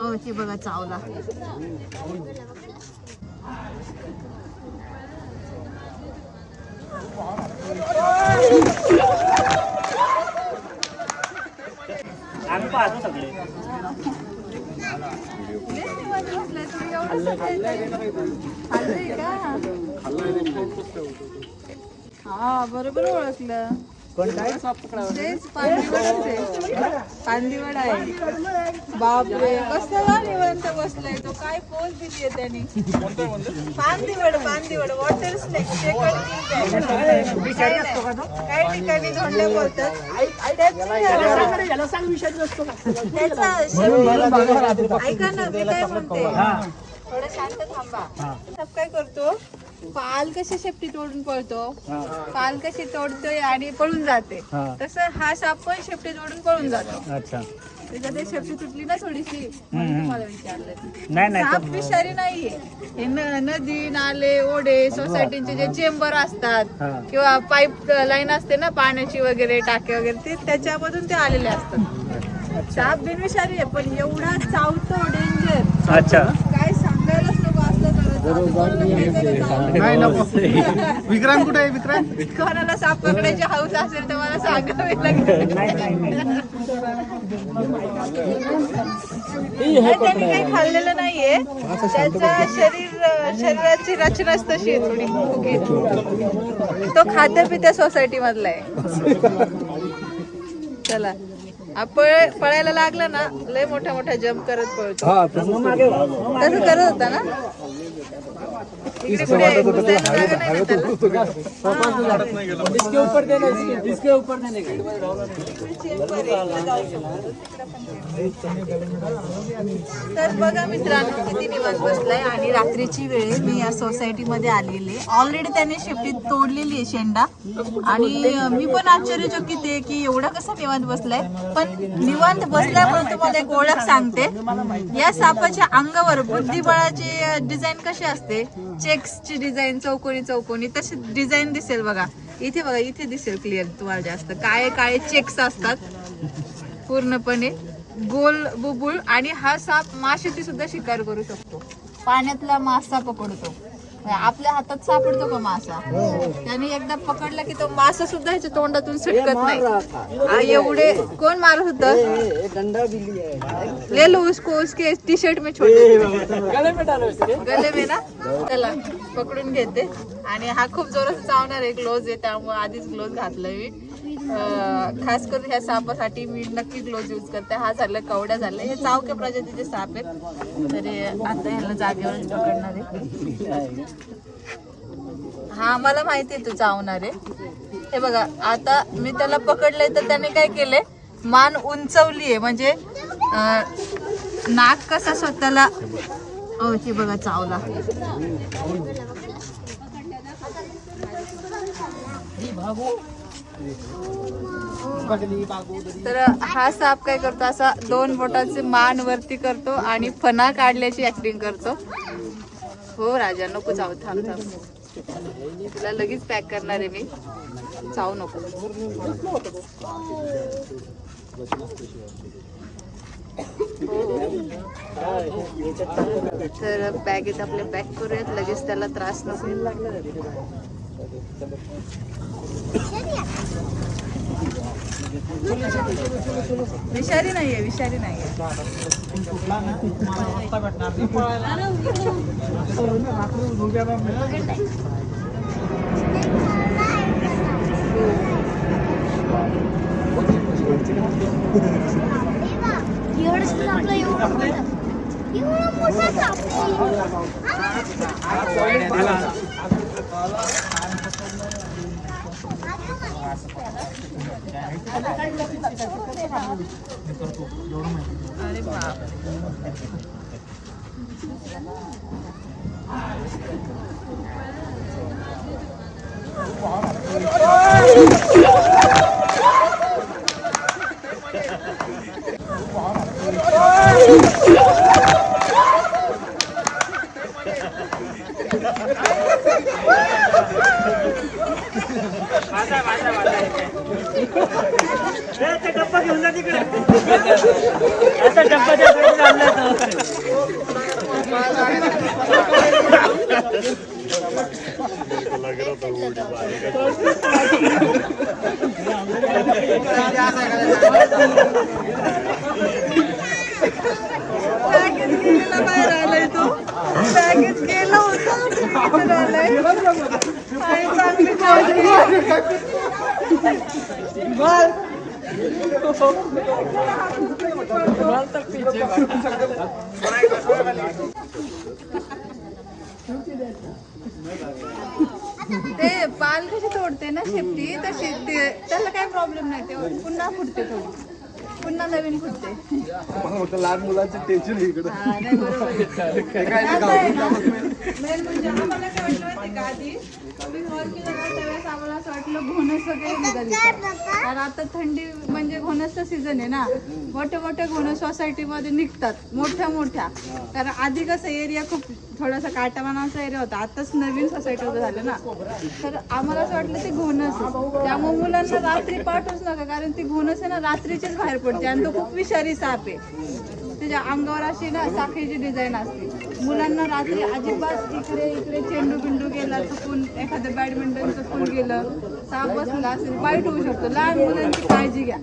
हो ती बघा चावला. हा बरोबर ओळखलं. तेच पांदिवडच आहे. पांदिवड आहे. बापरे. कसला निवांत बसलाय तो? काय पोच दिली त्यांनी? पांदिवड पांदिवड. वॉटर स्नेक काही ठिकाणी धोंडे बोलतात. त्याचा ऐका ना मी काय म्हणते? थोडं शांत थांबा. सब काय करतो? पाल कशी शेपटी तोडून पळतो? पाल कशी तोडतोय आणि पळून जाते. तसं हा साप पण शेपटी तोडून पळून जातो. अच्छा. त्याच्यात ते शेपटी तुटली ना थोडीशी म्हणून तुम्हाला विचारलं. साप विषारी नाहीये. हे नदी नाले ओढे सोसायटीचे जे चेंबर असतात. किंवा पाईप लाईन असते ना पाण्याची वगैरे टाके वगैरे ते त्याच्यामधून ते आलेले असतात. साप बिनविषारी आहे पण एवढा चावतो डेंजर अच्छा. काय तर नाही नको. विक्रांत कुठे आहे विक्रांत? कोणाला साप पकडायची हाऊस असेल तर मला सांगावे लागेल. नाही नाही नाही. नाही, त्यांनी काही खाल्लेलं नाहीये. त्याचं शरीर शरीराची रचनाच तशी आहे थोडी. तो खाद्य पित्या सोसायटी मधला आहे. चला. पळायला लागला ना लय मोठा मोठा जम्प करत पळतो. तसं करत होता ना इकडे पुढे आहे. घुसायला जागा नाही ना त्याला. तर बघा मित्रांनो किती निवांत बसलाय आणि रात्रीची वेळ आहे. मी या सोसायटी मध्ये आलेले ऑलरेडी त्याने शेपटी तोडलेली आहे शेंडा. आणि मी पण आश्चर्यचकित आहे की एवढा कसा निवांत बसलाय. पण निवांत बसल्यामुळे तुम्हाला एक ओळख सांगते. या सापाच्या अंगावर बुद्धिबळाची डिझाईन कशी असते? चेक्सची डिझाईन चौकोनी चौकोनी तशी डिझाईन दिसेल बघा. इथे बघा इथे दिसेल क्लिअर तुम्हाला जास्त. काळे काळे चेक्स असतात. पूर्णपणे. गोल बुबुळ आणि हा साप माशाची सुद्धा शिकार करू शकतो. पाण्यातला मासा पकडतो. आपल्या हातात सापडतो का मासा? त्याने एकदा पकडला की तो मासा सुद्धा ह्याच्या तोंडातून सुटकत नाही. आ, एवढे कोण मारत होत? ले लो उसको उसके टी शर्ट में छोटे गले में ना? चला पकडून घेते. आणि हा खूप जोरात चावणार आहे ग्लोज आहे त्यामुळे आधीच ग्लोज घातलाय मी. खास करून ह्या सापासाठी मी नक्की ग्लोज यूज करते. हा झालं कवड्या झालं हे चावक्या प्रजातीचे साप आहेत. तरी आता ह्याला जागेवरच पकडणार आहे. हा मला माहिती आहे तू चावणार आहे. हे बघा आता मी त्याला पकडलंय तर त्याने काय केलंय? मान उंचवली आहे. म्हणजे नाक कसा स्वतःला ओ हे बघा चावला. तर हा साप काय करतो? असा दोन बोटांचे मान वरती करतो आणि फणा काढल्याची ऍक्टिंग करतो. हो राजा नको जाऊ थांब थांब. तुला लगेच पॅक करणार आहे मी. जाऊ नको. तर बॅगेत आपल्या पॅक करूयात. लगेच त्याला त्रास नको. विषारी नाहीये विषारी नाहीये. आपलं अरे बाप माझा पॅकेज गेलेला बाहेर आलाय तो. होता. ते पाल कशी तोडते ना शेपटी तशी ते त्याला काय प्रॉब्लेम नाही ते पुन्हा फुटते थोडी. पुन्हा नवीन फुटते मला वाटतं लहान मुलांचं टेन्शन इकडे. हा, नाही, बरोबर. आहे. म्हणजे आम्हाला काय वाटलं माहिती का आधी? आम्ही call केला ना, त्यावेळेस आम्हाला असं वाटलं घोणस वगैरे निघाली का. कारण आता थंडी म्हणजे घोणसचा सीझन आहे ना. मोठ्या मोठ्या घोणस सोसायटीमध्ये निघतात मोठ्या मोठ्या. कारण आधी कसं एरिया खूप थोडासा काटामानाचा एरिया होता. आताच नवीन सोसायटी वगैरे झालं ना. तर आम्हाला असं वाटलं ते घोणस आहे. त्यामुळे मुलांना रात्री पाठवूच नका कारण ती घोणस आहे ना रात्रीचीच बाहेर पडते आणि तो खूप विषारी साप आहे. त्याच्या अंगावर अशी ना साखळीची डिझाईन असते. मुलांना रात्री अजिबात इकडे इकडे चेंडू बिंडू गेला चुकून एखादं बॅडमिंटन चुकून गेलं साप बसला असेल वाईट होऊ शकतो. लहान मुलांची काळजी घ्या.